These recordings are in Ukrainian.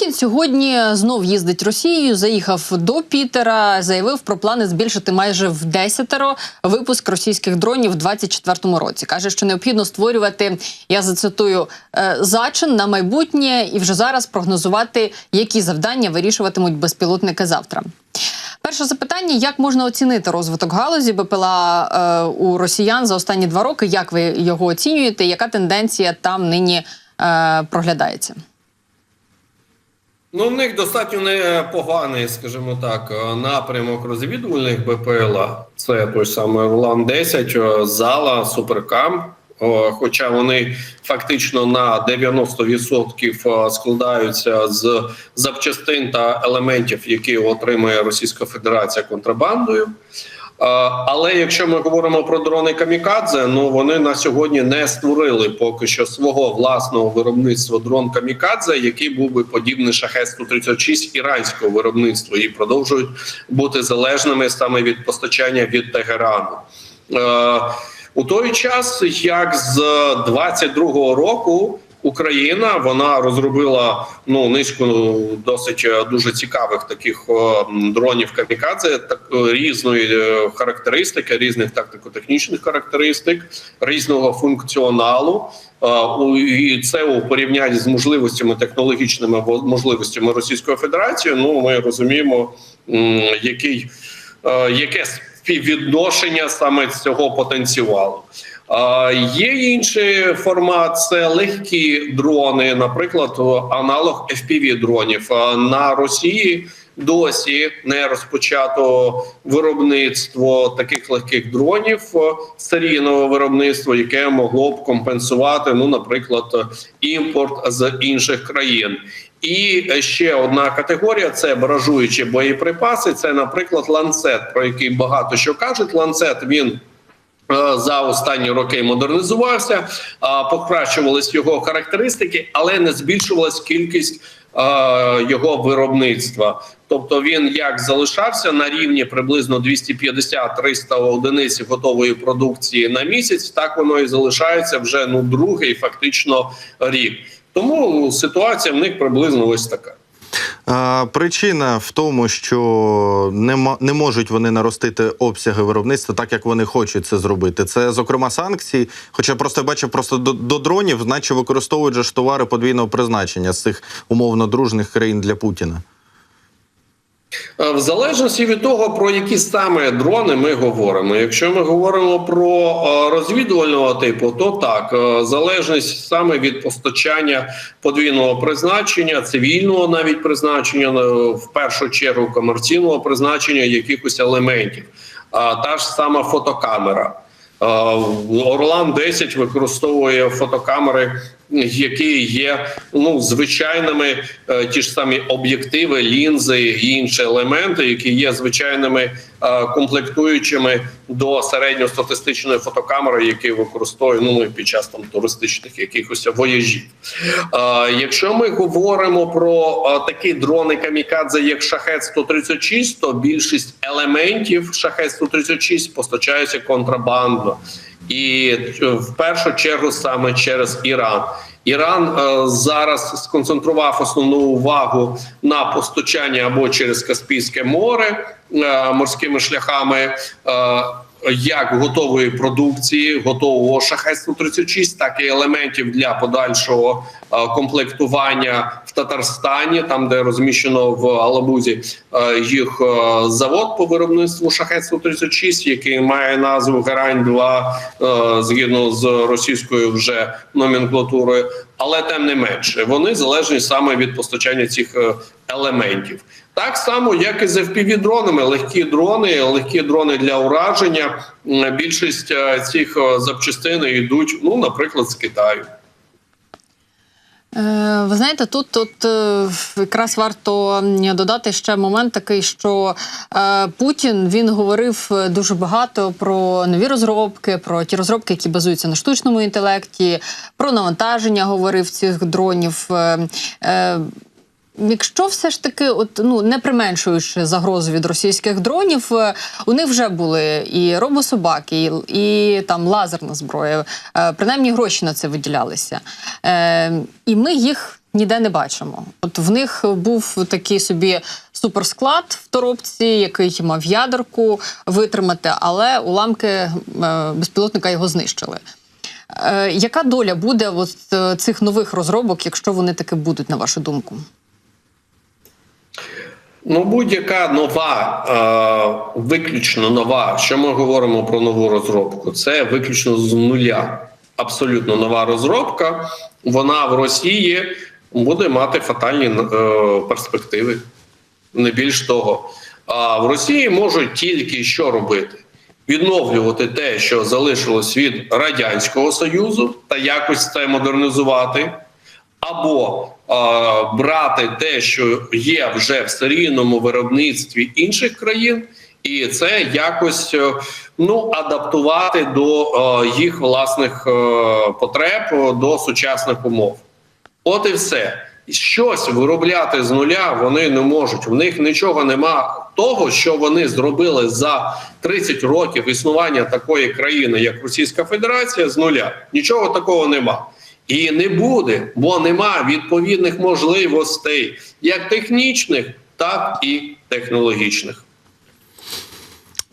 Путін сьогодні знов їздить Росією. Заїхав до Пітера, заявив про плани збільшити майже в десятеро випуск російських дронів у 2024 році. каже, що необхідно створювати. Я зацитую «е, зачин на майбутнє і вже зараз прогнозувати, які завдання вирішуватимуть безпілотники завтра. Перше запитання: як можна оцінити розвиток галузі БПЛА е, у росіян за останні два роки? Як ви його оцінюєте? Яка тенденція там нині е, проглядається? Ну, у них достатньо непоганий, скажімо так, е, напрямок розвідувальних БПЛА. Це той самий Орлан 10 е, зала, Суперкам. Е, Хоча вони фактично на 90% е, складаються з запчастин та елементів, які отримує Російська Федерація контрабандою. Е, Але якщо ми говоримо про дрони Камікадзе, ну вони на сьогодні не створили поки що свого власного виробництва дрон Камікадзе, який був би подібний шахет 136 іранського виробництва, і продовжують бути залежними саме від постачання від Тегерану. Е, у той час, як з 22-го року. Україна вона розробила ну низку досить е, дуже цікавих таких о, дронів камікадзе, так е, різної е, характеристики, різних тактико-технічних характеристик, різного функціоналу. Е, І це у порівнянні з можливостями технологічними во- можливостями Російської Федерації. Ну ми розуміємо, який е, яке співвідношення саме цього потенціалу. Є інший формат це легкі дрони, наприклад, аналог fpv дронів на Росії. Досі не розпочато виробництво таких легких дронів серійного виробництва, яке могло б компенсувати, ну, наприклад, імпорт з інших країн. І ще одна категорія це баражуючі боєприпаси. Це, наприклад, ланцет, про який багато що кажуть. Ланцет він за останні роки модернізувався, а, покращувались його характеристики, але не збільшувалась кількість е, його виробництва. Тобто він як залишався на рівні приблизно 250-300 одиниць готової продукції на місяць, так воно і залишається вже ну другий фактично рік. Тому ситуація в них приблизно ось така. Причина в тому, що не, не можуть вони наростити обсяги виробництва так, як вони хочуть це зробити. Це, зокрема, санкції. Хоча просто я бачив просто до, дронів, наче використовують ж товари подвійного призначення з цих умовно дружних країн для Путіна. Е, В залежності від того, про які саме дрони ми говоримо. Якщо ми говоримо про е, розвідувального типу, то так е, залежність саме від постачання подвійного призначення, цивільного навіть призначення, в першу чергу комерційного призначення якихось елементів. А та ж сама фотокамера. Орлан 10 використовує фотокамери, які є ну звичайними, е, ті ж самі об'єктиви, лінзи і інші елементи, які є звичайними е, комплектуючими до середньостатистичної фотокамери, які використовують ну під час там туристичних якихось вояжів. Е, Якщо ми говоримо про такі дрони камікадзе, як шахет 136 то більшість елементів шахет 136 постачаються контрабандно. І е, в першу чергу саме через Іран. Іран е, зараз сконцентрував основну увагу на постачання або через Каспійське море е, морськими шляхами. Е, як готової продукції, готового шахет 136 так і елементів для подальшого е, комплектування в Татарстані, там де розміщено в Алабузі е, їх е, завод по виробництву шахет 136 який має назву Герань 2 е, згідно з російською вже номенклатурою, але тим не менше вони залежні саме від постачання цих е, елементів. Так само, як і з FPV-дронами, легкі дрони, легкі дрони для ураження. Більшість е, цих е, запчастин йдуть, ну, наприклад, з Китаю. Е, Ви знаєте, тут, тут е, якраз варто додати ще момент такий, що е, Путін він говорив дуже багато про нові розробки, про ті розробки, які базуються на штучному інтелекті, про навантаження говорив цих дронів. Якщо все ж таки, от ну не применшуючи загрозу від російських дронів, е, у них вже були і робособаки, і, і там лазерна зброя. Е, принаймні гроші на це виділялися. Е, і ми їх ніде не бачимо. От в них був такий собі суперсклад в торопці, який мав ядерку витримати, але уламки е, безпілотника його знищили. Яка доля буде от, цих нових розробок, якщо вони таки будуть, на вашу думку? Ну, будь-яка нова, е, виключно нова, що ми говоримо про нову розробку, це виключно з нуля. Абсолютно нова розробка. Вона в Росії буде мати фатальні е, перспективи. Не більш того, а в Росії можуть тільки що робити: відновлювати те, що залишилось від радянського союзу, та якось це модернізувати або е, брати те, що є вже в серійному виробництві інших країн, і це якось е, ну адаптувати до е, їх власних е, потреб е, до сучасних умов. От і все. Щось виробляти з нуля вони не можуть. В них нічого нема того, що вони зробили за 30 років існування такої країни, як Російська Федерація, з нуля. Нічого такого нема. І не буде, бо нема відповідних можливостей, як технічних, так і технологічних.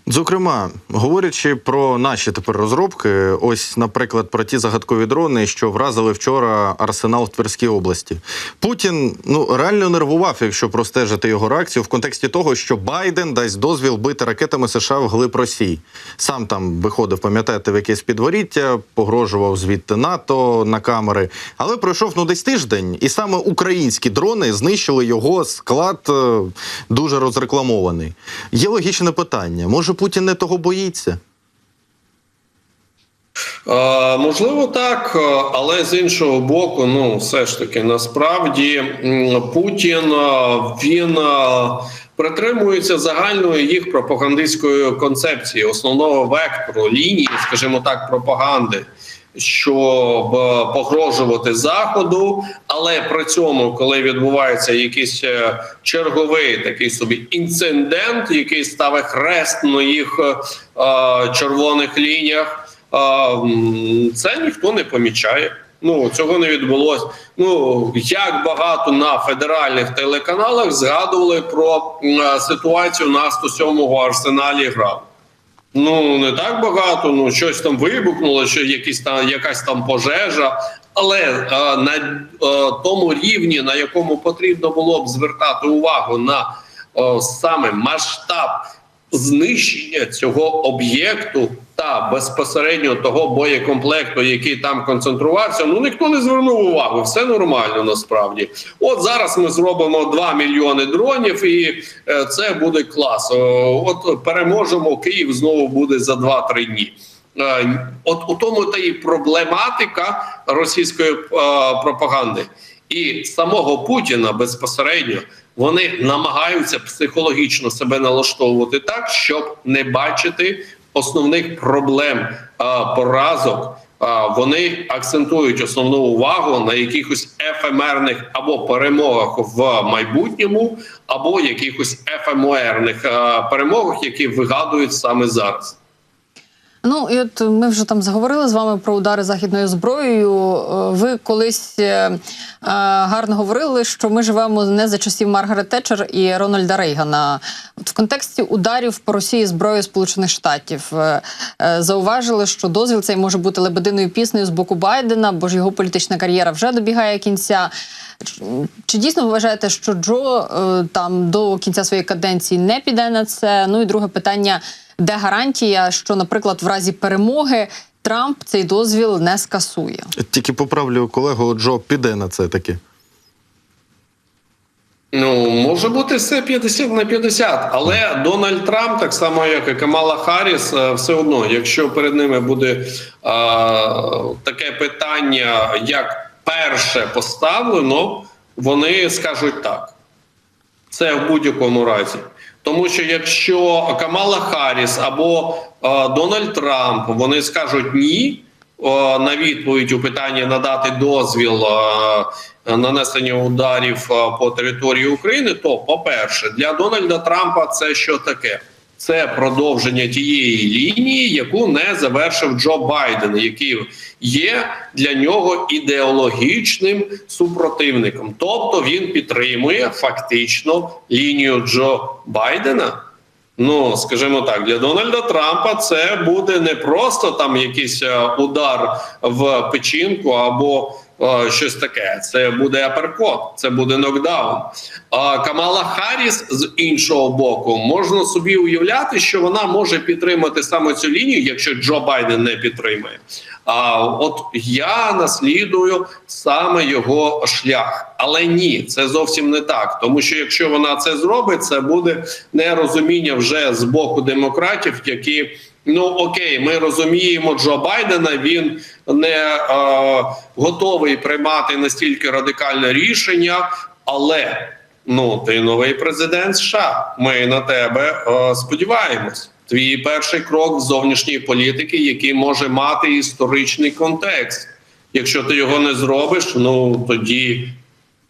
Зокрема, говорячи про наші тепер розробки, ось, наприклад, про ті загадкові дрони, що вразили вчора арсенал в Тверській області. Путін ну реально нервував, якщо простежити його реакцію в контексті того, що Байден дасть дозвіл бити ракетами США в глиб Росії. Сам там виходив, пам'ятаєте, в якесь підворіття, погрожував звідти НАТО на камери. Але пройшов ну десь тиждень, і саме українські дрони знищили його склад е, дуже розрекламований. Є логічне питання: може Путін не того боїться? Е, можливо, так, е, але з іншого боку, ну все ж таки, насправді Путін е, він е, притримується загальної їх пропагандистської концепції, основного вектору лінії, скажімо так, пропаганди. Щоб е, погрожувати заходу, але при цьому, коли відбувається якийсь е, черговий такий собі інцидент, який ставить хрест на їх е, е, червоних лініях, е, це ніхто не помічає. Ну цього не відбулося. Ну як багато на федеральних телеканалах згадували про ситуацію на 107-му арсеналі грав. Ну не так багато. Ну щось там вибухнуло, що якісь там якась там пожежа, але е, на е, тому рівні, на якому потрібно було б звертати увагу на е, саме масштаб знищення цього об'єкту та безпосередньо того боєкомплекту, який там концентрувався, ну ніхто не звернув увагу. Все нормально насправді. От зараз ми зробимо 2 мільйони дронів, і е, це буде клас. Е, От переможемо Київ знову буде за 2-3 дні. Е, От у тому та і проблематика російської пропаганди і самого Путіна безпосередньо вони намагаються психологічно себе налаштовувати так, щоб не бачити основних проблем поразок. Вони акцентують основну увагу на якихось ефемерних або перемогах в майбутньому, або якихось ефемерних перемогах, які вигадують саме зараз. Ну і от ми вже там заговорили з вами про удари західною зброєю. Е, Ви колись е, е, гарно говорили, що ми живемо не за часів Маргарет Тетчер і Рональда Рейгана. От в контексті ударів по Росії зброєю Сполучених Штатів е, е, зауважили, що дозвіл цей може бути лебединою піснею з боку Байдена, бо ж його політична кар'єра вже добігає кінця. Чи дійсно ви вважаєте, що Джо е, там до кінця своєї каденції не піде на це? Ну і друге питання: де гарантія, що, наприклад, в разі перемоги Трамп цей дозвіл не скасує? Тільки поправлю колегу Джо піде на це таки. Ну, може бути все 50 на 50, але Дональд Трамп, так само як і Камала Харріс, е, все одно, якщо перед ними буде е, таке питання, як перше поставлено, вони скажуть так. Це в будь-якому разі. Тому що якщо Камала Харріс або е, Дональд Трамп вони скажуть ні е, на відповідь у питанні надати дозвіл е, нанесення ударів е, по території України, то, по-перше, для Дональда Трампа це що таке? Це продовження тієї лінії, яку не завершив Джо Байден, який є для нього ідеологічним супротивником. Тобто він підтримує фактично лінію Джо Байдена. Ну, скажімо так, для Дональда Трампа це буде не просто там якийсь е, удар в печінку або е, щось таке. Це буде аперкот, це буде нокдаун. А Камала Харріс з іншого боку можна собі уявляти, що вона може підтримати саме цю лінію, якщо Джо Байден не підтримує. А от я наслідую саме його шлях, але ні, це зовсім не так. Тому що якщо вона це зробить, це буде нерозуміння вже з боку демократів, які ну окей, ми розуміємо Джо Байдена. Він не е, готовий приймати настільки радикальне рішення, але ну ти новий президент США. Ми на тебе е, сподіваємось. Твій перший крок в зовнішньої політики, який може мати історичний контекст. Якщо ти його не зробиш, ну тоді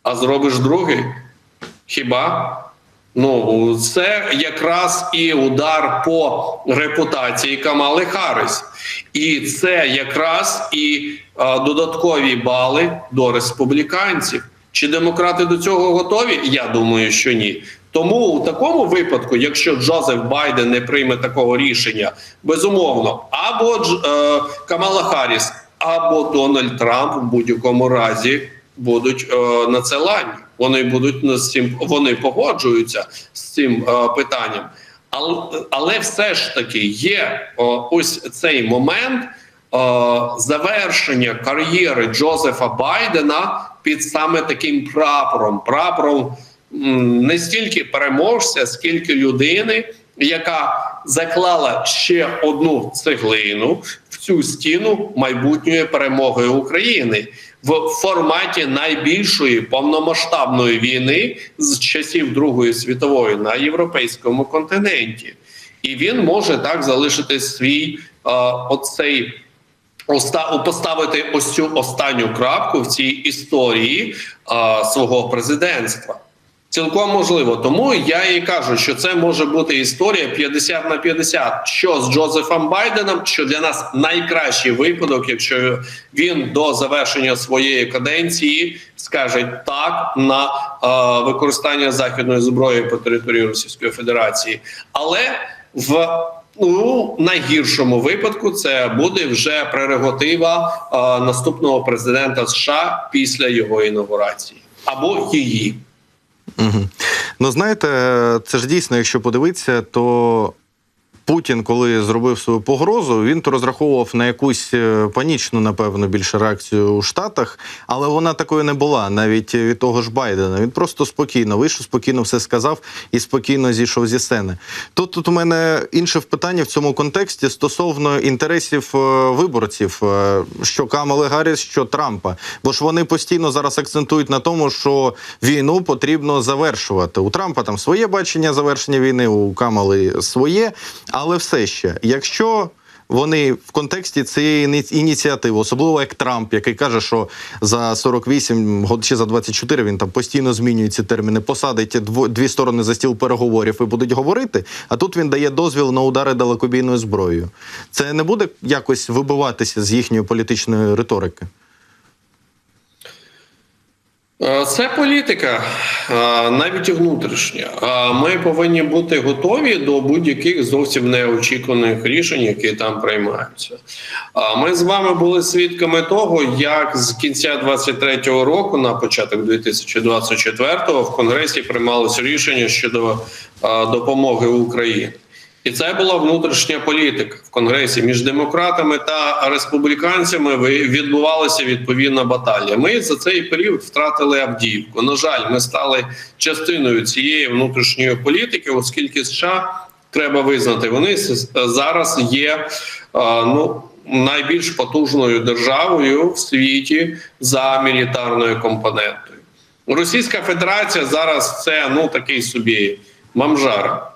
а зробиш другий. Хіба? Ну, це якраз і удар по репутації Камали Харріс. І це якраз і а, додаткові бали до республіканців. Чи демократи до цього готові? Я думаю, що ні. Тому у такому випадку, якщо Джозеф Байден не прийме такого рішення, безумовно, або е, Камала Харріс, або Дональд Трамп в будь-якому разі будуть е, надсиланні. Вони будуть з цим, вони погоджуються з цим е, питанням. Але, але все ж таки є о, ось цей момент е, завершення кар'єри Джозефа Байдена під саме таким прапором, прапором не стільки переможця, скільки людини, яка заклала ще одну цеглину цю стіну майбутньої перемоги України в форматі найбільшої повномасштабної війни з часів Другої світової на європейському континенті, і він може так залишити свій е, оцей поставити ось цю останню крапку в цій історії е, свого президентства. Цілком можливо, тому я і кажу, що це може бути історія 50 на 50, що з Джозефом Байденом, що для нас найкращий випадок, якщо він до завершення своєї каденції скаже так на е, використання західної зброї по території Російської Федерації, але в ну, найгіршому випадку це буде вже прерогатива е, наступного президента США після його інаугурації або її. Угу. Ну, знаєте, це ж дійсно, якщо подивитися, то Путін, коли зробив свою погрозу, він то розраховував на якусь е, панічну, напевно, більше реакцію у Штатах, але вона такою не була, навіть від того ж Байдена. Він просто спокійно вийшов, спокійно все сказав і спокійно зійшов зі сцени. Тут тут у мене інше питання в цьому контексті стосовно інтересів е, виборців, е, що Камали Гарріс, що Трампа. Бо ж вони постійно зараз акцентують на тому, що війну потрібно завершувати. У Трампа там своє бачення завершення війни, у Камали своє. Але все ще, якщо вони в контексті цієї іні- ініціативи, особливо як Трамп, який каже, що за 48 год чи за 24 він там постійно змінює ці терміни, посадить дві сторони за стіл переговорів і будуть говорити. А тут він дає дозвіл на удари далекобійною зброєю. Це не буде якось вибиватися з їхньої політичної риторики. Е, Це політика, е, навіть внутрішня. Е, Ми повинні бути готові до будь-яких зовсім неочікуваних рішень, які там приймаються. Ми з вами були свідками того, як з кінця 23-го року, на початок 2024-го, в Конгресі приймалося рішення щодо допомоги Україні. І це була внутрішня політика в Конгресі між демократами та республіканцями. відбувалася відповідна баталія. Ми за цей період втратили Авдіївку. На жаль, ми стали частиною цієї внутрішньої політики, оскільки США треба визнати, вони зараз є ну. Найбільш потужною державою в світі за мілітарною компонентою. Російська Федерація зараз це ну такий собі мамжара.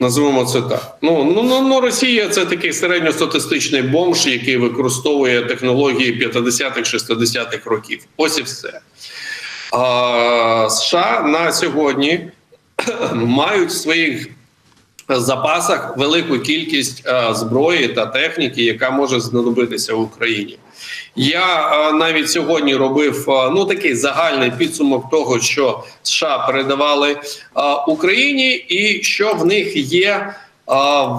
Назвемо це так. Ну, ну, ну, ну Росія це такий середньостатистичний бомж, який використовує технології 50-х, 60-х років. Ось і все. А, США на сьогодні мають в своїх запасах велику кількість е, зброї та техніки, яка може знадобитися в Україні. Я е, навіть сьогодні робив е, ну такий загальний підсумок того, що США передавали е, Україні, і що в них є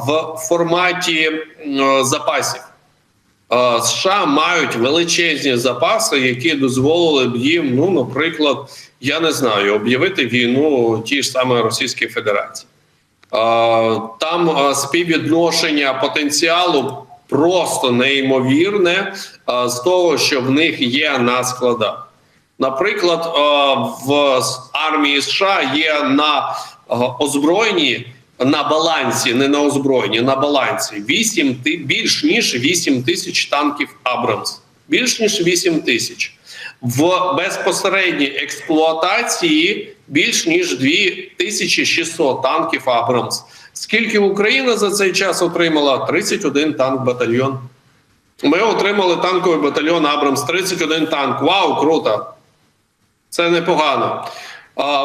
в форматі запасів. США мають величезні запаси, які дозволили б їм, ну, наприклад, я не знаю, об'явити війну тій ж саме Російській Федерації. Там співвідношення потенціалу просто неймовірне е, з того, що в них є на складах. Наприклад, е, в армії США є на е, озброєнні на балансі, не на озброєнні, на балансі 8, більш ніж 8 тисяч танків Абрамс. Більш ніж 8 тисяч. В безпосередній експлуатації більш ніж 2600 танків Абрамс. Скільки Україна за цей час отримала? 31 танк батальйон. Ми отримали танковий батальйон Абрамс, 31 танк. Вау, круто! Це непогано.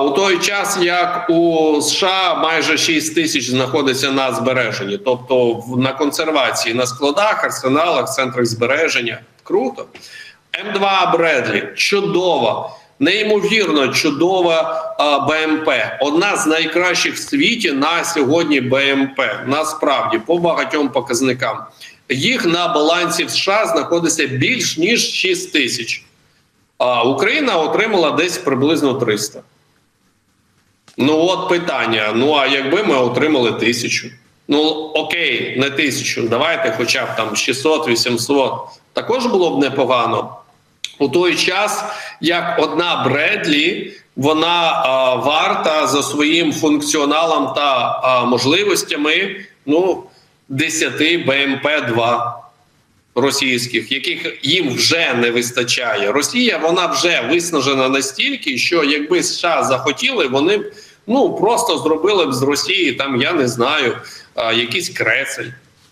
У той час, як у США майже 6 тисяч знаходиться на збереженні, тобто на консервації, на складах, арсеналах, центрах збереження. Круто. М2 Бредлі чудова, неймовірно чудова а, БМП. Одна з найкращих в світі на сьогодні БМП. Насправді, по багатьом показникам. Їх на балансі в США знаходиться більш ніж 6 тисяч. А Україна отримала десь приблизно 300. Ну, от питання. Ну, а якби ми отримали тисячу? Ну, окей, не тисячу. Давайте хоча б там 600-800. Також було б непогано. У той час, як одна Бредлі, вона а, варта за своїм функціоналом та а, можливостями ну, 10 БМП-2 російських, яких їм вже не вистачає. Росія вона вже виснажена настільки, що якби США захотіли, вони б ну просто зробили б з Росії там, я не знаю, а, якийсь крецель.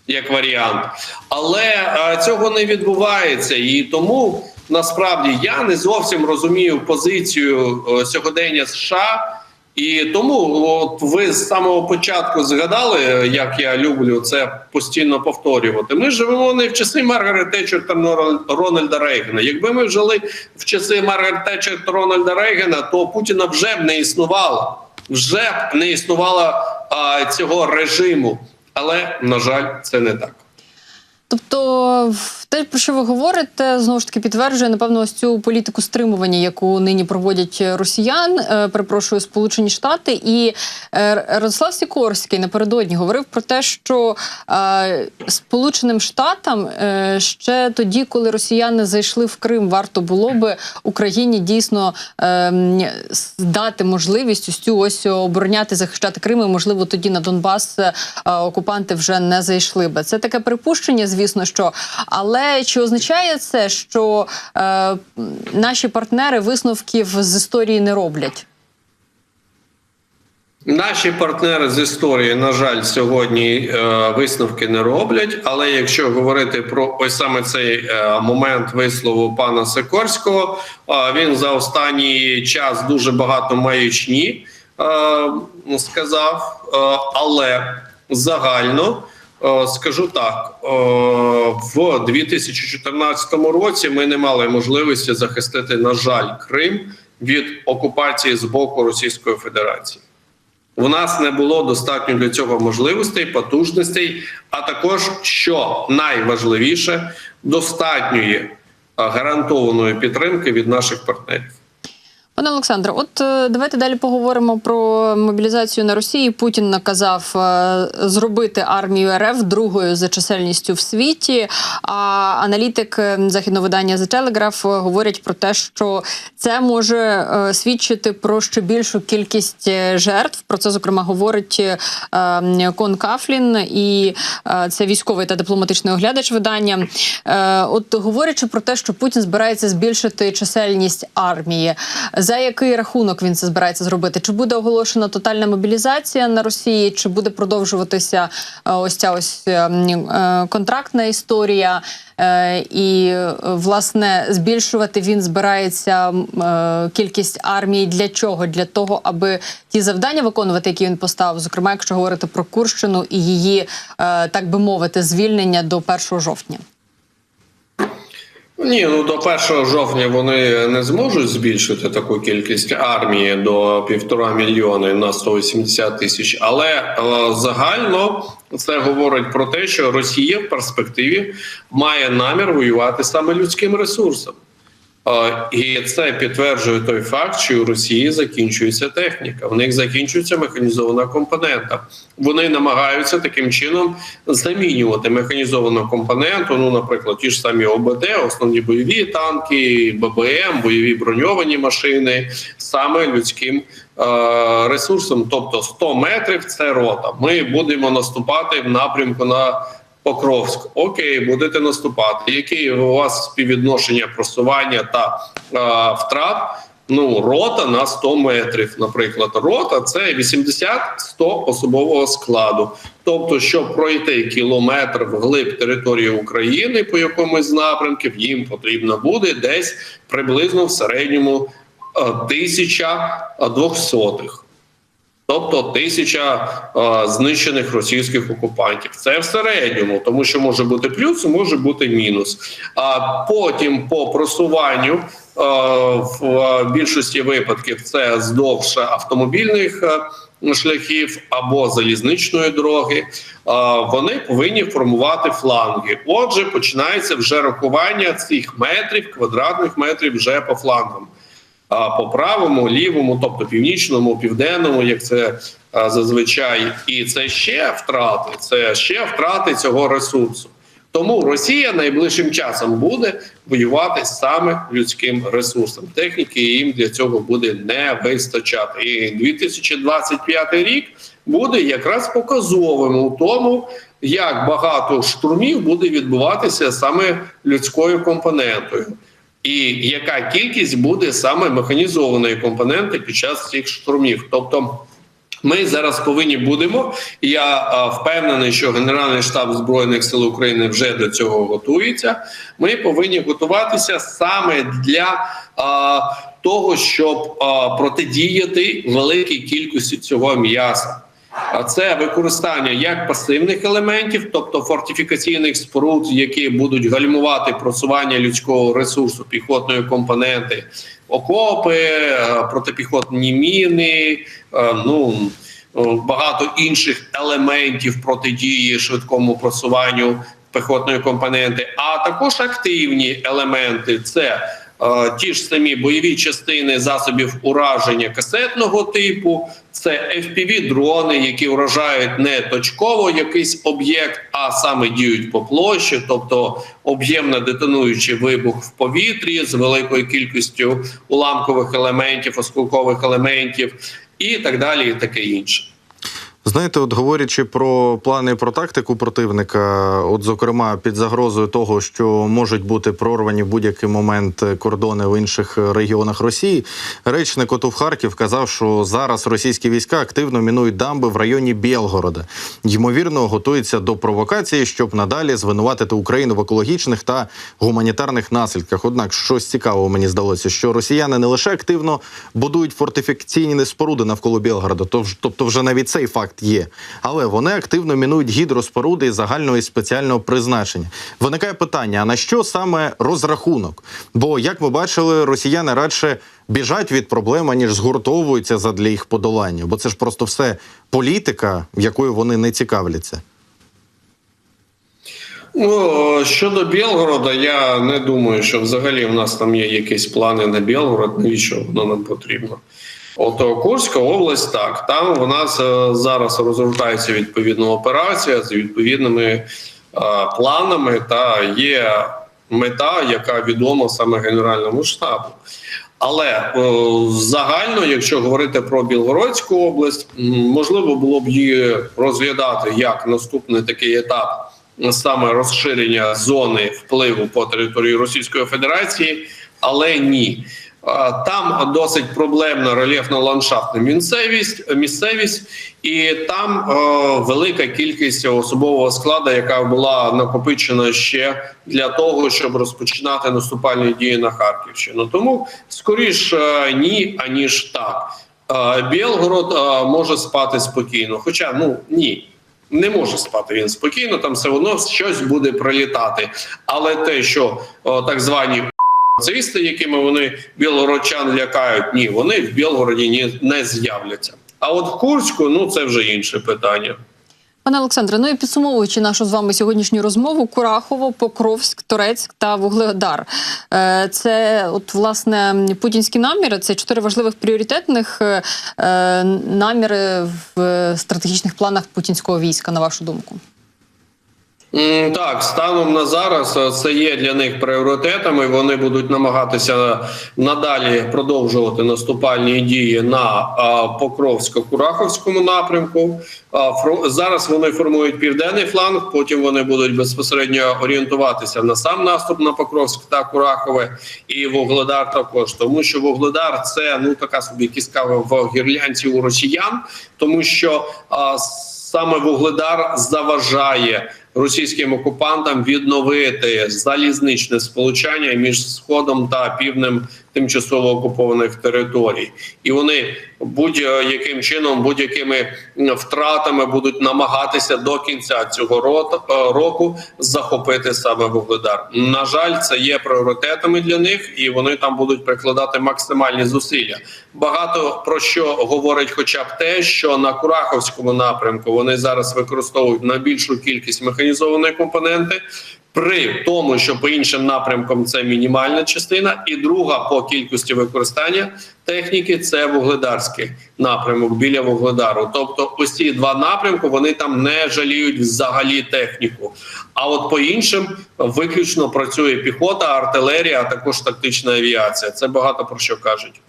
Як варіант, але а, цього не відбувається, і тому насправді я не зовсім розумію позицію е, сьогодення США, і тому от ви з самого початку згадали, як я люблю це постійно повторювати. Ми живемо не в часи Маргарет Тетчер та Рональда Рейгана. Якби ми жили в часи Маргарет Тетчер та Рональда Рейгана, то Путіна вже б не існувало, вже б не існувало а, цього режиму. Але на жаль, це не так. Тобто, те, про що ви говорите, знову ж таки підтверджує напевно ось цю політику стримування, яку нині проводять росіян. Е, перепрошую, Сполучені Штати і е, Радослав Сікорський напередодні говорив про те, що е, Сполученим Штатам е, ще тоді, коли росіяни зайшли в Крим, варто було би Україні дійсно е, дати можливість ось цю ось обороняти, захищати Крим. І, можливо, тоді на Донбас е, окупанти вже не зайшли би. Це таке припущення, звісно, що але чи означає це, що е, наші партнери висновків з історії не роблять? Наші партнери з історії, на жаль, сьогодні е, висновки не роблять. Але якщо говорити про ось саме цей е, момент вислову пана Сикорського, е, він за останній час дуже багато маячні е, сказав, е, але загально. Е, Скажу так, е, в 2014 році ми не мали можливості захистити, на жаль, Крим від окупації з боку Російської Федерації. У нас не було достатньо для цього можливостей, потужностей, а також, що найважливіше, достатньої е, гарантованої підтримки від наших партнерів. Пане Олександре, от е, давайте далі поговоримо про мобілізацію на Росії. Путін наказав е, зробити армію РФ другою за чисельністю в світі. А аналітик е, західного видання The Telegraph говорять про те, що це може свідчити про ще більшу кількість жертв. Про це зокрема говорить Кон Кафлін, і це військовий та дипломатичний оглядач видання. От говорячи про те, що Путін збирається збільшити чисельність армії. За який рахунок він це збирається зробити? Чи буде оголошена тотальна мобілізація на Росії, чи буде продовжуватися е, ось ця ось е, е, контрактна історія? І власне збільшувати він збирається кількість армії для чого? Для того, аби ті завдання виконувати, які він поставив, зокрема, якщо говорити про Курщину і її, так би мовити, звільнення до 1 жовтня. Ні, ну до 1 жовтня вони не зможуть збільшити таку кількість армії до півтора мільйони на 180 тисяч. Але е, загально це говорить про те, що Росія в перспективі має намір воювати саме людським ресурсом. І це підтверджує той факт, що у Росії закінчується техніка. В них закінчується механізована компонента. Вони намагаються таким чином замінювати механізовану компоненту. Ну, наприклад, ті ж самі ОБД, основні бойові танки, ББМ, бойові броньовані машини, саме людським ресурсом. Тобто 100 метрів це рота. Ми будемо наступати в напрямку на Покровськ, окей, будете наступати. Які у вас співвідношення просування та е, втрат? Ну, рота на 100 метрів, наприклад. Рота це 80-100 особового складу. Тобто, щоб пройти кілометр вглиб території України по якомусь з напрямків, їм потрібно буде десь приблизно в середньому е, тисяча двохсотих. Тобто тисяча е, знищених російських окупантів. Це в середньому, тому що може бути плюс, може бути мінус. А потім по просуванню е, в е, більшості випадків це вздовж автомобільних е, шляхів або залізничної дороги. вони повинні формувати фланги. Отже, починається вже рахування цих метрів, квадратних метрів вже по флангам. По правому, лівому, тобто північному, південному, як це зазвичай, і це ще втрати, це ще втрати цього ресурсу. Тому Росія найближчим часом буде воювати саме людським ресурсом. Техніки їм для цього буде не вистачати. І 2025 рік буде якраз показовим у тому, як багато штурмів буде відбуватися саме людською компонентою. І яка кількість буде саме механізованої компоненти під час цих штурмів? Тобто ми зараз повинні будемо. Я а, впевнений, що Генеральний штаб збройних сил України вже до цього готується. Ми повинні готуватися саме для а, того, щоб а, протидіяти великій кількості цього м'яса. А це використання як пасивних елементів, тобто фортифікаційних споруд, які будуть гальмувати просування людського ресурсу, піхотної компоненти, окопи, е, протипіхотні міни, е, ну е, багато інших елементів протидії швидкому просуванню піхотної компоненти, а також активні елементи це. Е, Ті ж самі бойові частини засобів ураження касетного типу, це fpv дрони, які вражають не точково якийсь об'єкт, а саме діють по площі, тобто об'ємно детонуючий вибух в повітрі з великою кількістю уламкових елементів, осколкових елементів і так далі, і таке інше. Знаєте, от говорячи про плани про тактику противника, от зокрема під загрозою того, що можуть бути прорвані в будь-який момент кордони в інших регіонах Росії, речник ОТУ в Харків казав, що зараз російські війська активно мінують дамби в районі Білгорода. Ймовірно, готуються до провокації, щоб надалі звинуватити Україну в екологічних та гуманітарних наслідках. Однак щось цікавого мені здалося, що росіяни не лише активно будують фортифікаційні споруди навколо Білгорода, тобто вже навіть цей факт є. Але вони активно мінують гідроспоруди загального і спеціального призначення. Виникає питання: а на що саме розрахунок? Бо, як ми бачили, росіяни радше біжать від проблеми, ніж згуртовуються задля їх подолання. Бо це ж просто все політика, якою вони не цікавляться. Ну щодо Білгорода, я не думаю, що взагалі в нас там є якісь плани на Білгород. Навіщо воно нам потрібно? От Курська область, так там в нас е, зараз розгортається відповідна операція з відповідними е, планами, та є мета, яка відома саме Генеральному штабу. Але е, загально, якщо говорити про Білгородську область, можливо було б її розглядати як наступний такий етап саме розширення зони впливу по території Російської Федерації, але ні. Там досить проблемна рельєфно-ландшафтна місцевість, місцевість, і там е, велика кількість особового складу, яка була накопичена ще для того, щоб розпочинати наступальні дії на Харківщину. Тому скоріш е, ні, аніж так. Е, Білгород може спати спокійно, хоча ну ні. Не може спати він спокійно, там все одно щось буде прилітати. Але те, що о, так звані нацисти, якими вони білгородчан лякають, ні, вони в Білгороді не з'являться. А от в Курську, ну це вже інше питання. Пане Олександре, ну і підсумовуючи нашу з вами сьогоднішню розмову, Курахово, Покровськ, Торецьк та Вугледар. Е, Це от власне путінські наміри. Це чотири важливих пріоритетних е, наміри в стратегічних планах путінського війська, на вашу думку. Так, станом на зараз е, це є для них пріоритетами. Вони будуть намагатися надалі продовжувати наступальні дії на е, Покровсько-Кураховському напрямку. Зараз вони формують південний фланг. Потім вони будуть безпосередньо орієнтуватися на сам наступ на Покровськ та Курахове і Вугледар також, тому що Вугледар це ну така собі кіска в гірлянці у росіян, тому що саме Вугледар заважає російським окупантам відновити залізничне сполучання між сходом та півднем тимчасово окупованих територій, і вони будь-яким чином, будь-якими втратами будуть намагатися до кінця цього е, року захопити саме Вугледар. На жаль, це є пріоритетами для них, і вони там будуть прикладати максимальні зусилля. Багато про що говорить, хоча б те, що на Кураховському напрямку вони зараз використовують найбільшу кількість механізованої компоненти. При тому, що по іншим напрямкам це мінімальна частина, і друга по кількості використання техніки це вугледарський напрямок біля вугледару. Тобто, ось ці два напрямки вони там не жаліють взагалі техніку. А от по іншим виключно працює піхота, артилерія, а також тактична авіація. Це багато про що кажуть.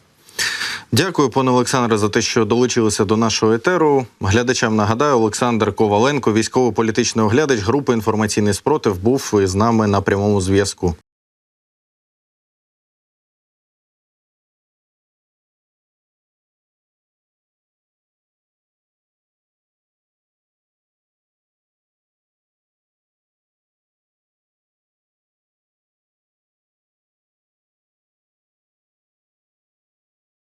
Дякую, пане Олександре, за те, що долучилися до нашого етеру. Глядачам нагадаю, Олександр Коваленко, військово-політичний оглядач групи інформаційний спротив, був із нами на прямому зв'язку.